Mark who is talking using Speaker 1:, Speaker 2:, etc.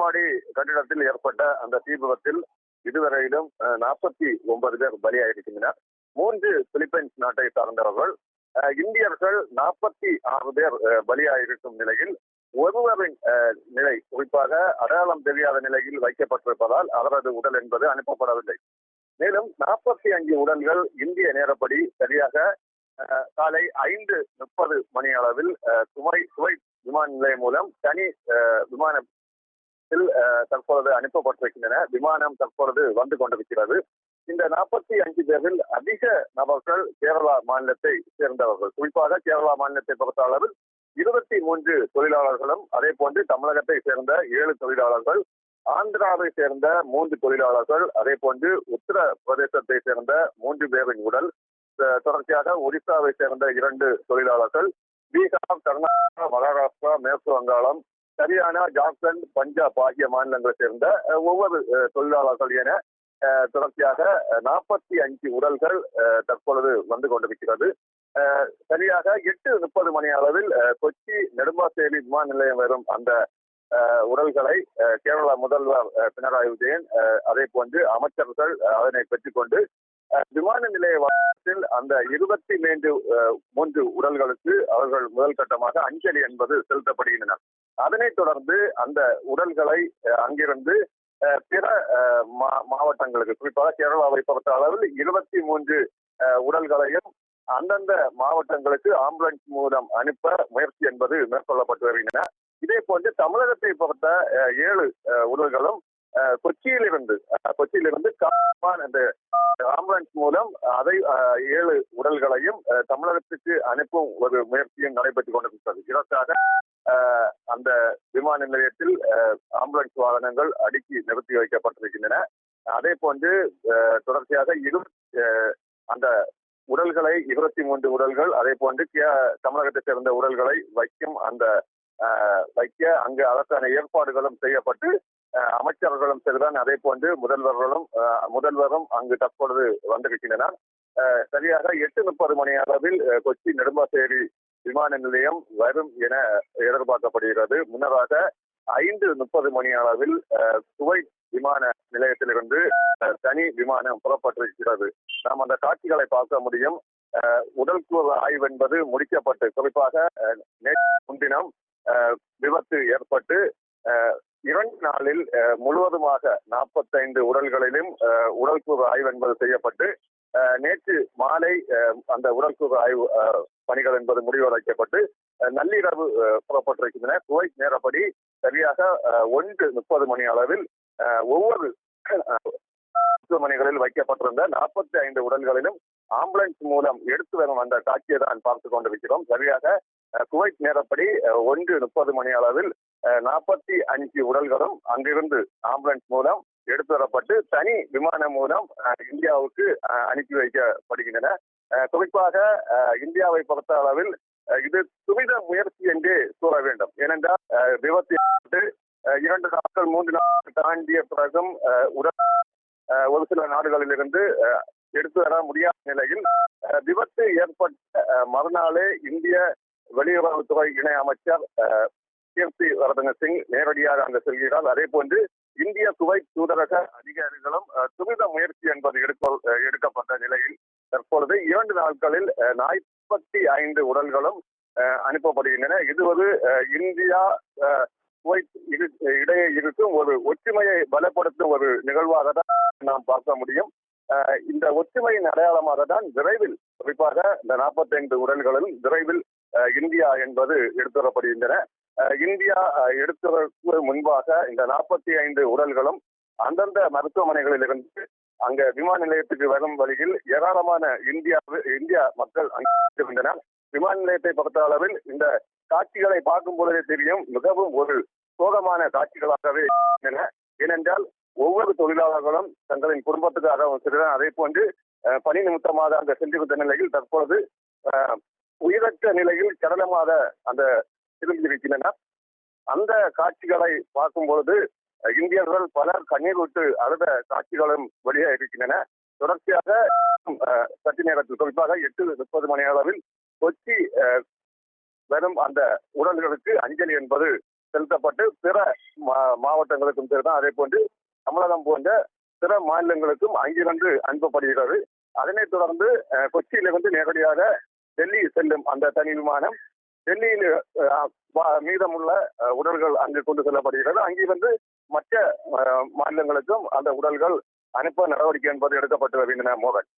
Speaker 1: மாடி கட்டிடத்தில் ஏற்பட்ட அந்த தீ விபத்தில் இதுவரையிலும் நாற்பத்தி ஒன்பது பேர் பலியாயிருக்கின்றனர். மூன்று பிலிப்பைன்ஸ் நாட்டை சார்ந்தவர்கள் இந்தியர்கள் நாற்பத்தி ஆறு பேர் பலியாயிருக்கும் நிலையில் ஒருவரின் நிலை குறிப்பாக அடையாளம் தெரியாத நிலையில் வைக்கப்பட்டிருப்பதால் அவரது உடல் என்பது அனுப்பப்படவில்லை. மேலும் நாற்பத்தி அஞ்சு உடல்கள் இந்திய நேரப்படி சரியாக காலை ஐந்து முப்பது மணி அளவில் சுவை சுவை விமான நிலையம் மூலம் தனி விமான விமானத்தில் தற்பொழுது அனுப்பப்பட்டிருக்கின்றன. விமானம் தற்பொழுது வந்து கொண்டிருக்கிறது. இந்த நாற்பத்தி அஞ்சு பேரில் அதிக நபர்கள் கேரளா மாநிலத்தை சேர்ந்தவர்கள். குறிப்பாக கேரளா மாநிலத்தை பொறுத்த அளவில் இருபத்தி மூன்று தொழிலாளர்களும் அதே போன்று தமிழகத்தை சேர்ந்த ஏழு தொழிலாளர்கள் ஆந்திராவை சேர்ந்த மூன்று தொழிலாளர்கள் அதே போன்று உத்தரப்பிரதேசத்தை சேர்ந்த மூன்று பேரின் உடல் தொடர்ச்சியாக ஒடிசாவை சேர்ந்த இரண்டு தொழிலாளர்கள் பீகார் கர்நாடகா மகாராஷ்டிரா மேற்கு வங்காளம் ஹரியானா ஜார்க்கண்ட் பஞ்சாப் ஆகிய மாநிலங்களை சேர்ந்த ஒவ்வொரு தொழிலாளர்கள் என அஹ், தொடர்ச்சியாக நாற்பத்தி அஞ்சு உடல்கள் அஹ், தற்பொழுது வந்து கொண்டிருக்கிறது. சரியாக எட்டு முப்பது மணி அளவில் கொச்சி நெடும்பாசேரி விமான நிலையம் வரும் அந்த உடல்களை கேரள கேரளா முதல்வர் பினராயி விஜயன் அதே போன்று அமைச்சர்கள் அதனை பெற்றுக்கொண்டு விமான நிலைய வளாகத்தில் அந்த இருபத்தி மூன்று மூன்று உடல்களுக்கு அவர்கள் முதல் கட்டமாக அஞ்சலி என்பது செலுத்தப்படுகின்றன. அதனைத் தொடர்ந்து அந்த உடல்களை அங்கிருந்து அஹ், பிற மா- மாவட்டங்களுக்கு குறிப்பாக கேரளாவை பொறுத்த அளவில் இருபத்தி மூன்று அஹ், உடல்களையும் அந்தந்த மாவட்டங்களுக்கு ஆம்புலன்ஸ் மூலம் அனுப்ப முயற்சி என்பது மேற்கொள்ளப்பட்டு வருகின்றன. இதே போன்று தமிழகத்தை பொறுத்த அஹ், ஏழு அஹ், உடல்களும் அஹ், கொச்சியிலிருந்து அஹ், கொச்சியிலிருந்து காப்பான் அந்த ஆம்புலன்ஸ் மூலம் அதை அஹ், ஏழு உடல்களையும் அஹ், தமிழகத்துக்கு அனுப்பும் ஒரு முயற்சியும் நடைபெற்றுக் கொண்டிருக்கிறது. இதற்காக அந்த விமான நிலையத்தில் ஆம்புலன்ஸ் வாகனங்கள் அடுக்கி நிறுத்தி வைக்கப்பட்டிருக்கின்றன. அதே போன்று தொடர்ச்சியாக இரு அஹ், அந்த உடல்களை இருபத்தி மூன்று உடல்கள் அதே போன்று தமிழகத்தை சேர்ந்த உடல்களை வைக்கும் அந்த அஹ், வைக்க அங்கு அதற்கான ஏற்பாடுகளும் செய்யப்பட்டு அஹ், அமைச்சர்களும் சரிதான் அதே போன்று முதல்வர்களும் அஹ், முதல்வரும் அங்கு தற்பொழுது வந்திருக்கின்றனர். அஹ், சரியாக எட்டு முப்பது மணி அளவில் கொச்சி நெடும்பாசேரி விமான நிலையம் வரும் என எதிர்பார்க்கப்படுகிறது. முன்னதாக ஐந்து முப்பது மணி அளவில் அஹ், குவைத் விமான நிலையத்திலிருந்து அஹ், தனி விமானம் புறப்பட்டிருக்கிறது. நாம் அந்த காட்சிகளை பார்க்க முடியும். அஹ், உடல் கூறு ஆய்வு என்பது முடிக்கப்பட்டு குறிப்பாக அஹ், நேற்று முன்தினம் அஹ், விபத்து ஏற்பட்டு அஹ், இரண்டு நாளில் அஹ், முழுவதுமாக நாற்பத்தைந்து உடல்களிலும் அஹ், உடல் கூறு ஆய்வு என்பது செய்யப்பட்டு அஹ், நேற்று மாலை அஹ், அந்த உடல் கூறு ஆய்வு அஹ், பணிகள் என்பது முடிவடைக்கப்பட்டு நள்ளிரவு புறப்பட்டிருக்கின்றன. குவைத் நேரப்படி சரியாக அஹ், ஒன்று முப்பது மணி அளவில் அஹ், ஒவ்வொரு அஹ், மருத்துவமனைகளில் வைக்கப்பட்டிருந்த நாற்பத்தி ஐந்து உடல்களிலும் ஆம்புலன்ஸ் மூலம் எடுத்து வரும் அந்த காட்சியை தான் பார்த்து கொண்டிருக்கிறோம். சரியாக குவைத் நேரப்படி ஒன்று முப்பது மணி அளவில் நாற்பத்தி அஞ்சு உடல்களும் அங்கிருந்து ஆம்புலன்ஸ் மூலம் எடுத்து வரப்பட்டு தனி விமானம் மூலம் அஹ், இந்தியாவுக்கு அஹ், அனுப்பி வைக்கப்படுகின்றன. அஹ், குறிப்பாக அஹ், இந்தியாவை பொறுத்த அளவில் இது துரித முயற்சி என்றே கூற வேண்டும். ஏனென்றால் அஹ், விபத்து ஏற்பட்டு இரண்டு நாட்கள் மூன்று நாட்கள் தாண்டிய பிறகும் அஹ், உடல் ஒரு சில நாடுகளிலிருந்து அஹ், எடுத்து வர முடியாத நிலையில் அஹ், விபத்து ஏற்பட்ட அஹ், மறுநாளே இந்திய வெளியுறவுத்துறை இணை அமைச்சர் கீர்த்தி வரதங்க சிங் நேரடியாக அங்கு செல்கிறார். அதே போன்று இந்திய குவைத் தூதரக அதிகாரிகளும் துரித முயற்சி என்பது எடுக்க எடுக்கப்பட்ட நிலையில் தற்பொழுது இரண்டு நாட்களில் நாற்பத்தி ஐந்து உடல்களும் அனுப்பப்படுகின்றன. இது ஒரு இந்தியா குவைத் இரு- இடையே இருக்கும் ஒரு ஒற்றுமையை பலப்படுத்தும் ஒரு நிகழ்வாக தான் நாம் பார்க்க முடியும். இந்த ஒற்றுமையின் அடையாளமாக தான் விரைவில் குறிப்பாக இந்த நாற்பத்தைந்து உடல்களில் விரைவில் இந்தியா என்பது எடுத்துவரப்படுகின்றன அஹ், இந்தியா எடுத்துவதற்கு முன்பாக இந்த நாற்பத்தி ஐந்து உடல்களும் அந்தந்த மருத்துவமனைகளில் இருந்து அங்க விமான நிலையத்துக்கு வரும் வழியில் ஏராளமான இந்தியா இந்தியா மக்கள் அங்கிருந்தனர் விமான நிலையத்தை பொறுத்த அளவில் இந்த காட்சிகளை பார்க்கும் பொழுதே தெரியும் மிகவும் ஒரு சோகமான காட்சிகளாகவே இருந்தன ஏனென்றால் ஒவ்வொரு தொழிலாளர்களும் தங்களின் குடும்பத்துக்காகவும் சரிதான் அதே போன்று அஹ், பணி நிமித்தமாக அங்க சென்றிருந்த நிலையில் தற்பொழுது உயிரற்ற நிலையில் சடலமாக அந்த திரும்பியிருக்கின்றனர் அந்த காட்சிகளை பார்க்கும் பொழுது இந்தியர்கள் பலர் கண்ணீர் விட்டு அழுத காட்சிகளும் வெளியே இருக்கின்றன. தொடர்ச்சியாக சற்று நேரத்தில் குறிப்பாக எட்டு முப்பது மணி அளவில் கொச்சி வெறும் அந்த உடல்களுக்கு அஞ்சலி என்பது செலுத்தப்பட்டு பிற மா- மாவட்டங்களுக்கும் சரிதான். அதே போன்று தமிழகம் போன்ற பிற மாநிலங்களுக்கும் அங்கிருந்து அனுப்பப்படுகிறது. அதனைத் தொடர்ந்து கொச்சியிலிருந்து நேரடியாக டெல்லி செல்லும் அந்த தனி விமானம் டெல்லியில் மீதமுள்ள அஹ், உடல்கள் அங்கு கொண்டு செல்லப்படுகிறது. அங்கே வந்து மற்ற மாநிலங்களுக்கும் அந்த உடல்கள் அனுப்ப நடவடிக்கை என்பது எடுக்கப்பட்டு வருகின்றன மோகன்.